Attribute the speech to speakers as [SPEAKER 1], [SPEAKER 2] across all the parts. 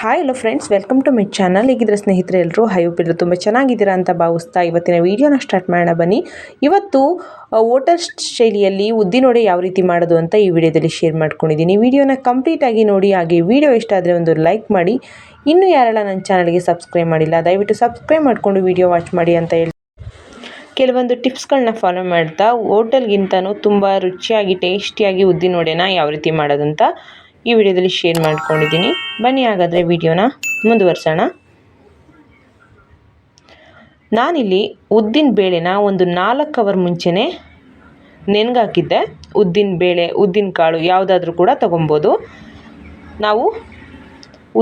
[SPEAKER 1] Hi hello friends welcome to my channel ಈಗಿದ್ರೆ ಸ್ನೇಹಿತರೆ ಎಲ್ಲರೂ? ಹೈಪಿದ್ರು ತುಂಬ ಚೆನ್ನಾಗಿದ್ದೀರಾ ಅಂತ ಭಾವಿಸ್ತಾ ಇವತ್ತಿನ ವೀಡಿಯೋನ ಸ್ಟಾರ್ಟ್ ಮಾಡೋಣ ಬನ್ನಿ. ಇವತ್ತು ವೋಟರ್ ಶೈಲಿಯಲ್ಲಿ ಉದ್ದಿನೊಡೆ ಯಾವ ರೀತಿ ಮಾಡೋದು ಅಂತ ಈ ವಿಡಿಯೋದಲ್ಲಿ ಶೇರ್ ಮಾಡ್ಕೊಂಡಿದ್ದೀನಿ. ವಿಡಿಯೋನ ಕಂಪ್ಲೀಟಾಗಿ ನೋಡಿ, ಹಾಗೆ ವಿಡಿಯೋ ಇಷ್ಟ ಆದರೆ ಒಂದು ಲೈಕ್ ಮಾಡಿ. ಇನ್ನೂ ಯಾರೆಲ್ಲ ನನ್ನ ಚಾನಲ್ಗೆ ಸಬ್ಸ್ಕ್ರೈಬ್ ಮಾಡಿಲ್ಲ, ದಯವಿಟ್ಟು ಸಬ್ಸ್ಕ್ರೈಬ್ ಮಾಡಿಕೊಂಡು ವಿಡಿಯೋ ವಾಚ್ ಮಾಡಿ ಅಂತ ಹೇಳಿ. ಕೆಲವೊಂದು ಟಿಪ್ಸ್ಗಳನ್ನ ಫಾಲೋ ಮಾಡ್ತಾ ಹೋಟೆಲ್ಗಿಂತನೂ ತುಂಬ ರುಚಿಯಾಗಿ ಟೇಸ್ಟಿಯಾಗಿ ಉದ್ದಿನೊಡೆನ ಯಾವ ರೀತಿ ಮಾಡೋದಂತ ಈ ವಿಡಿಯೋದಲ್ಲಿ ಶೇರ್ ಮಾಡ್ಕೊಂಡಿದ್ದೀನಿ. ಬನ್ನಿ ಹಾಗಾದರೆ ವಿಡಿಯೋನ ಮುಂದುವರ್ಸೋಣ. ನಾನಿಲ್ಲಿ ಉದ್ದಿನ ಬೇಳೆನ ಒಂದು ನಾಲ್ಕು ಅವರ್ ಮುಂಚೆನೇ ನೆನ್ಗಾಕಿದ್ದೆ. ಉದ್ದಿನ ಬೇಳೆ, ಉದ್ದಿನ ಕಾಳು ಯಾವುದಾದ್ರೂ ಕೂಡ ತೊಗೊಬೋದು. ನಾವು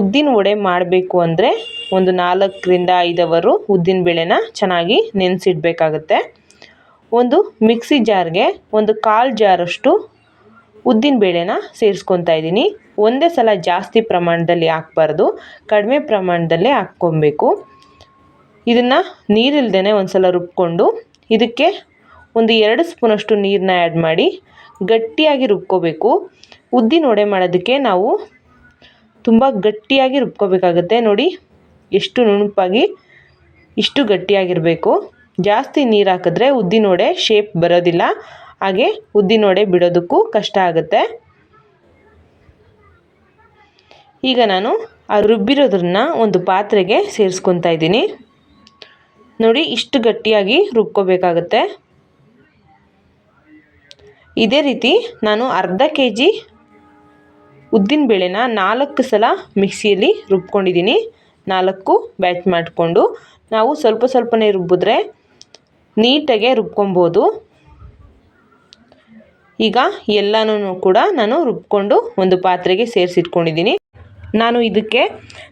[SPEAKER 1] ಉದ್ದಿನ ವಡೆ ಮಾಡಬೇಕು ಅಂದರೆ ಒಂದು ನಾಲ್ಕರಿಂದ ಐದು ಅವರು ಉದ್ದಿನ ಬೇಳೆನ ಚೆನ್ನಾಗಿ ನೆನೆಸಿಡ್ಬೇಕಾಗತ್ತೆ. ಒಂದು ಮಿಕ್ಸಿ ಜಾರ್ಗೆ ಒಂದು ಕಾಲು ಜಾರಷ್ಟು ಉದ್ದಿನ ಬೇಳೆನ ಸೇರಿಸ್ಕೊತಾ ಇದ್ದೀನಿ. ಒಂದೇ ಸಲ ಜಾಸ್ತಿ ಪ್ರಮಾಣದಲ್ಲಿ ಹಾಕ್ಬಾರ್ದು. ಕಡಿಮೆ ಪ್ರಮಾಣದಲ್ಲೇ ಹಾಕ್ಕೊಬೇಕು. ಇದನ್ನು ನೀರಿಲ್ದೇ ಒಂದು ಸಲ ರುಬ್ಕೊಂಡು ಇದಕ್ಕೆ ಒಂದು ಎರಡು ಸ್ಪೂನಷ್ಟು ನೀರನ್ನ ಆ್ಯಡ್ ಮಾಡಿ ಗಟ್ಟಿಯಾಗಿ ರುಬ್ಕೋಬೇಕು. ಉದ್ದಿನ ವಡೆ ಮಾಡೋದಕ್ಕೆ ನಾವು ತುಂಬ ಗಟ್ಟಿಯಾಗಿ ರುಬ್ಕೋಬೇಕಾಗತ್ತೆ. ನೋಡಿ, ಎಷ್ಟು ನುಣುಪಾಗಿ, ಇಷ್ಟು ಗಟ್ಟಿಯಾಗಿರಬೇಕು. ಜಾಸ್ತಿ ನೀರು ಹಾಕಿದ್ರೆ ಉದ್ದಿನ ವಡೆ ಶೇಪ್ ಬರೋದಿಲ್ಲ. ಹಾಗೆ ಉದ್ದಿನ ವಡೆ ಬಿಡೋದಕ್ಕೂ ಕಷ್ಟ ಆಗುತ್ತೆ. ಈಗ ನಾನು ಆ ರುಬ್ಬಿರೋದ್ರನ್ನ ಒಂದು ಪಾತ್ರೆಗೆ ಸೇರಿಸ್ಕೊತಾ ಇದ್ದೀನಿ. ನೋಡಿ, ಇಷ್ಟು ಗಟ್ಟಿಯಾಗಿ ರುಬ್ಕೋಬೇಕಾಗತ್ತೆ. ಇದೇ ರೀತಿ ನಾನು ಅರ್ಧ ಕೆ ಜಿ ಉದ್ದಿನಬೇಳೆನ ನಾಲ್ಕು ಸಲ ಮಿಕ್ಸಿಯಲ್ಲಿ ರುಬ್ಕೊಂಡಿದ್ದೀನಿ. ನಾಲ್ಕು ಬ್ಯಾಚ್ ಮಾಡಿಕೊಂಡು. ನಾವು ಸ್ವಲ್ಪ ಸ್ವಲ್ಪನೇ ರುಬ್ಬಿದ್ರೆ ನೀಟಾಗೆ ರುಬ್ಕೊಬೋದು. ಈಗ ಎಲ್ಲನೂ ಕೂಡ ನಾನು ರುಬ್ಕೊಂಡು ಒಂದು ಪಾತ್ರೆಗೆ ಸೇರಿಸಿಟ್ಕೊಂಡಿದ್ದೀನಿ. ನಾನು ಇದಕ್ಕೆ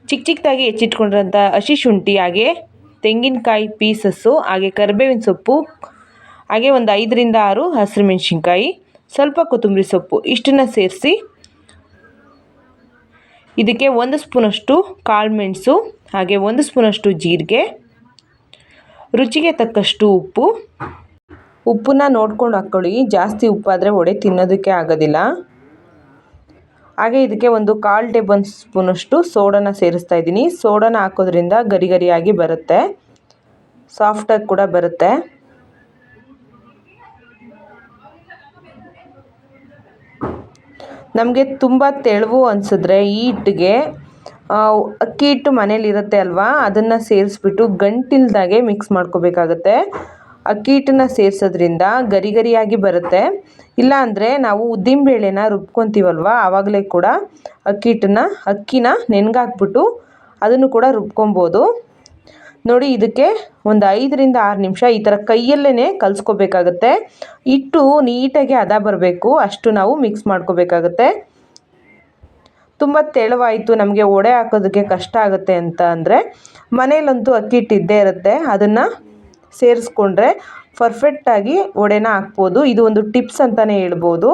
[SPEAKER 1] ಚಿಕ್ಕ ಚಿಕ್ಕದಾಗಿ ಹೆಚ್ಚಿಟ್ಕೊಂಡಿರೋಂಥ ಹಸಿ ಶುಂಠಿ, ಹಾಗೆ ತೆಂಗಿನಕಾಯಿ ಪೀಸಸ್ಸು, ಹಾಗೆ ಕರಿಬೇವಿನ ಸೊಪ್ಪು, ಹಾಗೆ ಒಂದು ಐದರಿಂದ ಆರು ಹಸಿರು ಮೆಣಸಿನ್ಕಾಯಿ, ಸ್ವಲ್ಪ ಕೊತ್ತಂಬರಿ ಸೊಪ್ಪು ಇಷ್ಟನ್ನು ಸೇರಿಸಿ ಇದಕ್ಕೆ ಒಂದು ಸ್ಪೂನಷ್ಟು ಕಾಳು ಮೆಣಸು, ಹಾಗೆ ಒಂದು ಸ್ಪೂನಷ್ಟು ಜೀರಿಗೆ, ರುಚಿಗೆ ತಕ್ಕಷ್ಟು ಉಪ್ಪು ಉಪ್ಪನ್ನ ನೋಡ್ಕೊಂಡು ಹಾಕ್ಕೊಳ್ಳಿ ಜಾಸ್ತಿ ಉಪ್ಪಾದರೆ ವಡೆ ತಿನ್ನೋದಕ್ಕೆ ಆಗೋದಿಲ್ಲ. ಹಾಗೆ ಇದಕ್ಕೆ ಒಂದು ಕಾಲು ಟೇಬಲ್ ಸ್ಪೂನಷ್ಟು ಸೋಡಾನ ಸೇರಿಸ್ತಾ ಇದ್ದೀನಿ. ಸೋಡಾನ ಹಾಕೋದ್ರಿಂದ ಗರಿ ಗರಿಯಾಗಿ ಬರುತ್ತೆ ಸಾಫ್ಟಾಗಿ ಕೂಡ ಬರುತ್ತೆ. ನಮಗೆ ತುಂಬ ತೆಳುವು ಅನಿಸಿದ್ರೆ ಈ ಹಿಟ್ಟಿಗೆ ಅಕ್ಕಿ ಹಿಟ್ಟು ಮನೇಲಿರುತ್ತೆ ಅಲ್ವಾ? ಅದನ್ನು ಸೇರಿಸ್ಬಿಟ್ಟು ಗಂಟಿಲ್ದಾಗೆ ಮಿಕ್ಸ್ ಮಾಡ್ಕೋಬೇಕಾಗತ್ತೆ. ಅಕ್ಕಿ ಹಿಟ್ಟನ್ನ ಸೇರಿಸೋದ್ರಿಂದ ಗರಿ ಗರಿಯಾಗಿ ಬರುತ್ತೆ. ಇಲ್ಲ ನಾವು ನಾವು ಉದ್ದಿನಬೇಳೆನ ರುಬ್ಕೊತೀವಲ್ವ, ಆವಾಗಲೇ ಕೂಡ ಅಕ್ಕಿ ಹಿಟ್ಟನ್ನ ಅಕ್ಕಿನ ನೆನ್ಗಾಕ್ಬಿಟ್ಟು ಅದನ್ನು ಕೂಡ ರುಬ್ಕೊಬೋದು. ನೋಡಿ, ಇದಕ್ಕೆ ಒಂದು ಐದರಿಂದ ಆರು ನಿಮಿಷ ಈ ಥರ ಕೈಯಲ್ಲೇ ಕಲಿಸ್ಕೋಬೇಕಾಗತ್ತೆ. ಹಿಟ್ಟು ನೀಟಾಗಿ ಹದ ಬರಬೇಕು, ಅಷ್ಟು ನಾವು ಮಿಕ್ಸ್ ಮಾಡ್ಕೋಬೇಕಾಗತ್ತೆ. ತುಂಬ ತೆಳುವಾಯಿತು, ನಮಗೆ ಒಡೆ ಹಾಕೋದಕ್ಕೆ ಕಷ್ಟ ಆಗುತ್ತೆ ಅಂತ ಅಂದರೆ ಮನೇಲಂತೂ ಅಕ್ಕಿ ಹಿಟ್ಟು ಇರುತ್ತೆ. ಅದನ್ನು ಸೇರಿಸ್ಕೊಂಡ್ರೆ ಪರ್ಫೆಕ್ಟಾಗಿ ವಡೆನ ಹಾಕ್ಬೋದು. ಇದು ಒಂದು ಟಿಪ್ಸ್ ಅಂತಲೇ ಹೇಳ್ಬೋದು.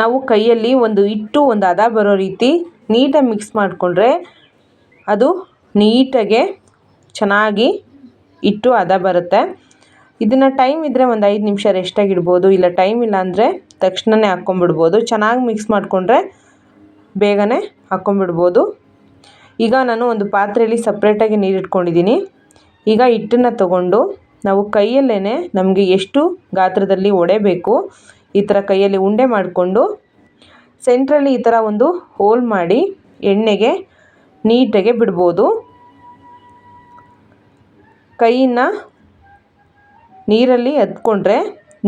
[SPEAKER 1] ನಾವು ಕೈಯಲ್ಲಿ ಒಂದು ಇಟ್ಟು ಒಂದು ಹದ ಬರೋ ರೀತಿ ನೀಟಾಗಿ ಮಿಕ್ಸ್ ಮಾಡಿಕೊಂಡ್ರೆ ಅದು ನೀಟಾಗೆ ಚೆನ್ನಾಗಿ ಇಟ್ಟು ಹದ ಬರುತ್ತೆ. ಇದನ್ನು ಟೈಮ್ ಇದ್ದರೆ ಒಂದು ಐದು ನಿಮಿಷ ರೆಸ್ಟಾಗಿ ಇಡ್ಬೋದು. ಇಲ್ಲ ಟೈಮ್ ಇಲ್ಲ ಅಂದರೆ ತಕ್ಷಣವೇ ಹಾಕ್ಕೊಂಬಿಡ್ಬೋದು ಚೆನ್ನಾಗಿ ಮಿಕ್ಸ್ ಮಾಡಿಕೊಂಡ್ರೆ ಬೇಗನೆ ಹಾಕ್ಕೊಂಬಿಡ್ಬೋದು ಈಗ ನಾನು ಒಂದು ಪಾತ್ರೆಯಲ್ಲಿ ಸಪ್ರೇಟಾಗಿ ನೀರು ಇಟ್ಕೊಂಡಿದ್ದೀನಿ. ಈಗ ಹಿಟ್ಟನ್ನು ತಗೊಂಡು ನಾವು ಕೈಯಲ್ಲೇ ನಮಗೆ ಎಷ್ಟು ಗಾತ್ರದಲ್ಲಿ ಒಡೆಬೇಕು ಈ ಥರ ಕೈಯಲ್ಲಿ ಉಂಡೆ ಮಾಡಿಕೊಂಡು ಸೆಂಟ್ರಲ್ಲಿ ಈ ಥರ ಒಂದು ಹೋಲ್ ಮಾಡಿ ಎಣ್ಣೆಗೆ ನೀಟಾಗೆ ಬಿಡ್ಬೋದು. ಕೈಯನ್ನು ನೀರಲ್ಲಿ ಅದ್ಕೊಂಡ್ರೆ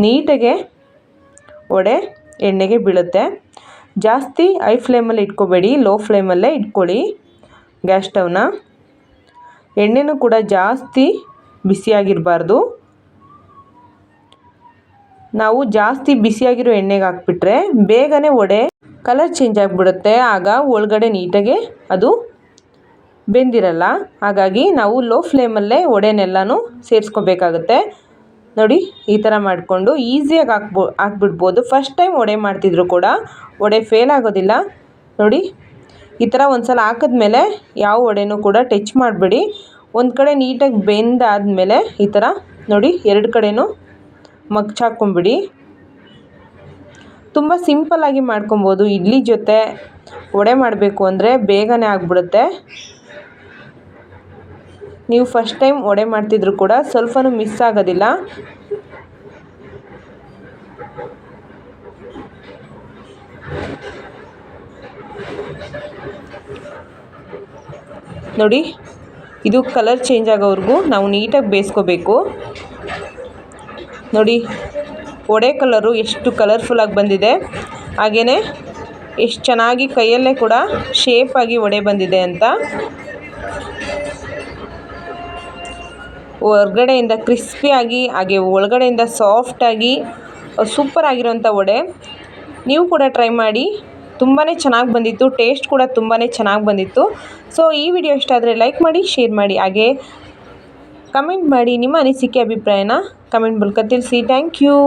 [SPEAKER 1] ನೀಟಾಗೆ ಒಡೆ ಎಣ್ಣೆಗೆ ಬೀಳುತ್ತೆ. ಜಾಸ್ತಿ ಐ ಫ್ಲೇಮಲ್ಲಿ ಇಟ್ಕೋಬೇಡಿ ಲೋ ಫ್ಲೇಮಲ್ಲೇ ಇಟ್ಕೊಳ್ಳಿ. ಗ್ಯಾಸ್ ಸ್ಟವ್ನ ಎಣ್ಣೆನೂ ಕೂಡ ಜಾಸ್ತಿ ಬಿಸಿಯಾಗಿರಬಾರ್ದು ನಾವು ಜಾಸ್ತಿ ಬಿಸಿಯಾಗಿರೋ ಎಣ್ಣೆಗೆ ಹಾಕ್ಬಿಟ್ರೆ ಬೇಗನೆ ಒಡೆ ಕಲರ್ ಚೇಂಜ್ ಆಗಿಬಿಡುತ್ತೆ. ಆಗ ಒಳಗಡೆ ನೀಟಾಗೆ ಅದು ಬೆಂದಿರಲ್ಲ. ಹಾಗಾಗಿ ನಾವು ಲೋ ಫ್ಲೇಮಲ್ಲೇ ಒಡೆನೆಲ್ಲನೂ ಸೇರಿಸ್ಕೋಬೇಕಾಗುತ್ತೆ. ನೋಡಿ, ಈ ಥರ ಮಾಡಿಕೊಂಡು ಈಸಿಯಾಗಿ ಹಾಕ್ಬೋ ಹಾಕ್ಬಿಡ್ಬೋದು. ಫಸ್ಟ್ ಟೈಮ್ ಒಡೆ ಮಾಡ್ತಿದ್ರು ಕೂಡ ಒಡೆ ಫೇಲ್ ಆಗೋದಿಲ್ಲ. ನೋಡಿ ಈ ಥರ ಒಂದು ಸಲ ಹಾಕಿದ್ಮೇಲೆ ಯಾವ ವಡೆನೂ ಕೂಡ ಟಚ್ ಮಾಡಬೇಡಿ. ಒಂದು ಕಡೆ ನೀಟಾಗಿ ಬೆಂದಾದಮೇಲೆ ಈ ಥರ ನೋಡಿ ಎರಡು ಕಡೆನೂ ಮಗ್ಚಾಕ್ಕೊಂಬಿಡಿ ತುಂಬ ಸಿಂಪಲ್ಲಾಗಿ ಮಾಡ್ಕೊಬೋದು. ಇಡ್ಲಿ ಜೊತೆ ವಡೆ ಮಾಡಬೇಕು ಅಂದರೆ ಬೇಗನೆ ಆಗಿಬಿಡುತ್ತೆ. ನೀವು ಫಸ್ಟ್ ಟೈಮ್ ವಡೆ ಮಾಡ್ತಿದ್ರು ಕೂಡ ಸ್ವಲ್ಪನೂ ಮಿಸ್ ಆಗೋದಿಲ್ಲ. ನೋಡಿ, ಇದು ಕಲರ್ ಚೇಂಜ್ ಆಗೋವರೆಗೂ ನಾವು ನೀಟಾಗಿ ಬೇಯಿಸ್ಕೋಬೇಕು. ನೋಡಿ ವಡೆ ಕಲರು ಎಷ್ಟು ಕಲರ್ಫುಲ್ಲಾಗಿ ಬಂದಿದೆ. ಹಾಗೆಯೇ ಎಷ್ಟು ಚೆನ್ನಾಗಿ ಕೈಯಲ್ಲೇ ಕೂಡ ಶೇಪಾಗಿ ವಡೆ ಬಂದಿದೆ ಅಂತ. ಹೊರ್ಗಡೆಯಿಂದ ಕ್ರಿಸ್ಪಿಯಾಗಿ ಹಾಗೆ ಒಳಗಡೆಯಿಂದ ಸಾಫ್ಟಾಗಿ ಸೂಪರ್ ಆಗಿರೋಂಥ ವಡೆ ನೀವು ಕೂಡ ಟ್ರೈ ಮಾಡಿ. ತುಂಬಾ ಚೆನ್ನಾಗಿ ಬಂದಿತ್ತು ಟೇಸ್ಟ್ ಕೂಡ ತುಂಬಾ ಚೆನ್ನಾಗಿ ಬಂದಿತ್ತು. ಸೊ ಈ ವಿಡಿಯೋ ಇಷ್ಟ ಆದರೆ ಲೈಕ್ ಮಾಡಿ ಶೇರ್ ಮಾಡಿ, ಹಾಗೆ ಕಮೆಂಟ್ ಮಾಡಿ ನಿಮ್ಮ ಅನಿಸಿಕೆ, ಅಭಿಪ್ರಾಯನ ಕಮೆಂಟ್ ಮೂಲಕ ತಿಳಿಸಿ. Thank you